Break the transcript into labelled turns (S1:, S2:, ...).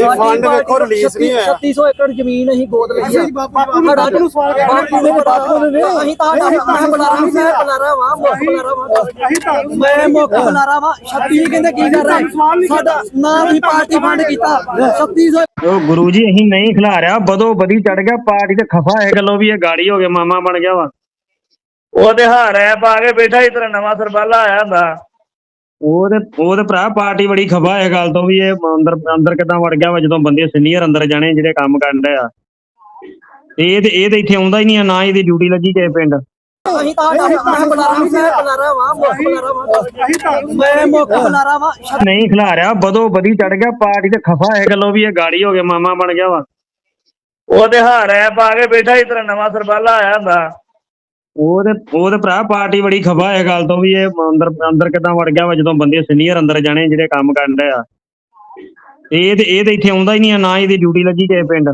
S1: ਨਹੀਂ ਫੰਡ ਵੇਖੋ ਰਿਲੀਜ਼ ਨਹੀਂ ਹੋਇਆ
S2: 3600 ਏਕੜ ਜ਼ਮੀਨ ਅਸੀਂ ਗੋਦ ਲਈ ਆ। ਬਾਪੂ ਨੂੰ ਸਵਾਲ ਕਰ ਬਾਪੂ ਨੇ ਬਾਪੂ ਨੇ ਅਸੀਂ ਤਾਂ ਮੈਂ ਬੁਲਾਰਾ ਮੈਂ ਬੁਲਾਰਾ ਵਾਂ ਮੁੱਖ ਬੁਲਾਰਾ ਵਾਂ। ਮੈਂ ਮੁੱਖ ਬੁਲਾਰਾ ਵਾਂ। 36 ਕਹਿੰਦੇ ਕੀ ਕਰ ਰਹੇ ਸਾਡਾ ਨਾ ਅਸੀਂ ਪਾਰਟੀ ਫੰਡ ਕੀਤਾ। 3600
S3: ਉਹ ਗੁਰੂ ਜੀ ਅਸੀਂ ਨਹੀਂ ਖਿਲਾਰਿਆ ਬਦੋ ਬਦੀ ਚੜ ਗਿਆ ਪਾਰਟੀ ਤੇ ਖਫਾ ਹੈ ਗੱਲੋਂ ਵੀ ਇਹ ਗਾੜੀ ਹੋ ਗਿਆ ਮਾਮਾ ਬਣ ਗਿਆ ਵਾ।
S4: ਉਹਦੇ ਹਾਰ ਐ ਪਾ ਕੇ ਬੈਠਾ ਹੀ ਤੇਰਾ ਨਵਾਂ ਸਰਬਾਲਾ ਆਇਆ ਹੁੰਦਾ।
S3: ਉਹ ਤੇ ਉਹ ਤੇ ਭਰਾ ਪਾਰਟੀ ਬੜੀ ਖਫਾ ਹੈ ਗੱਲ ਤੋਂ ਵੀ ਇਹ ਅੰਦਰ ਅੰਦਰ ਕਿਦਾਂ ਵੜ ਗਿਆ ਵਾ ਜਦੋਂ ਬੰਦੇ ਸੀਨੀਅਰ ਅੰਦਰ ਜਾਣੇ ਜਿਹੜੇ ਕੰਮ ਕਰਨ ਆ। ਤੇ ਇਹ ਤੇ ਇਹ ਤੇ ਇੱਥੇ ਆਉਂਦਾ ਹੀ ਨਹੀਂ ਆ ਨਾ ਇਹਦੀ ਡਿਊਟੀ ਲੱਗੀ ਕਿਸੇ ਪਿੰਡ।
S2: ਅਸੀਂ ਤਾਂ ਮੈਂ ਬੁਲਾਰਾ ਮੈਂ ਬੁਲਾਰਾ ਵਾਂ ਮੁੱਖ ਬੁਲਾਰਾ ਵਾਂ ਮੈਂ ਮੁੱਖ ਬੁਲਾਰਾ ਵਾਂ
S3: ਨਹੀਂ ਖਿਲਾਰਿਆ ਬਦੋ ਬਦੀ ਚੜ ਗਿਆ ਪਾਰਟੀ ਤੇ ਖਫਾ ਹੈ ਗੱਲੋਂ ਵੀ ਇਹ ਗਾੜੀ ਹੋ ਗਿਆ ਮਾਮਾ ਬਣ ਗਿਆ ਵਾ।
S4: ਉਹਦੇ ਹਾਰ ਐ ਪਾ ਕੇ ਬੈਠਾ ਹੀ ਤੇਰਾ ਨਵਾਂ ਸਰਬਾਲਾ ਆਇਆ ਹੁੰਦਾ।
S3: ਉਹ ਤੇ ਉਹ ਤੇ ਭਰਾ ਪਾਰਟੀ ਬੜੀ ਖਬਾ ਹੈ ਗੱਲ ਤੋਂ ਵੀ ਇਹ ਅੰਦਰ ਅੰਦਰ ਕਿਦਾਂ ਵੜ ਗਿਆ ਵਾ ਜਦੋਂ ਬੰਦੇ ਸੀਨੀਅਰ ਅੰਦਰ ਜਾਣੇ ਜਿਹੜੇ ਕੰਮ ਕਰਨ ਡਏ ਆ। ਇਹ ਤੇ ਇਹ ਤੇ ਇੱਥੇ ਆਉਂਦਾ ਹੀ ਨਹੀਂ ਆ, ਨਾ ਇਹਦੀ ਡਿਊਟੀ ਲੱਗੀ ਕਿਸੇ ਪਿੰਡ।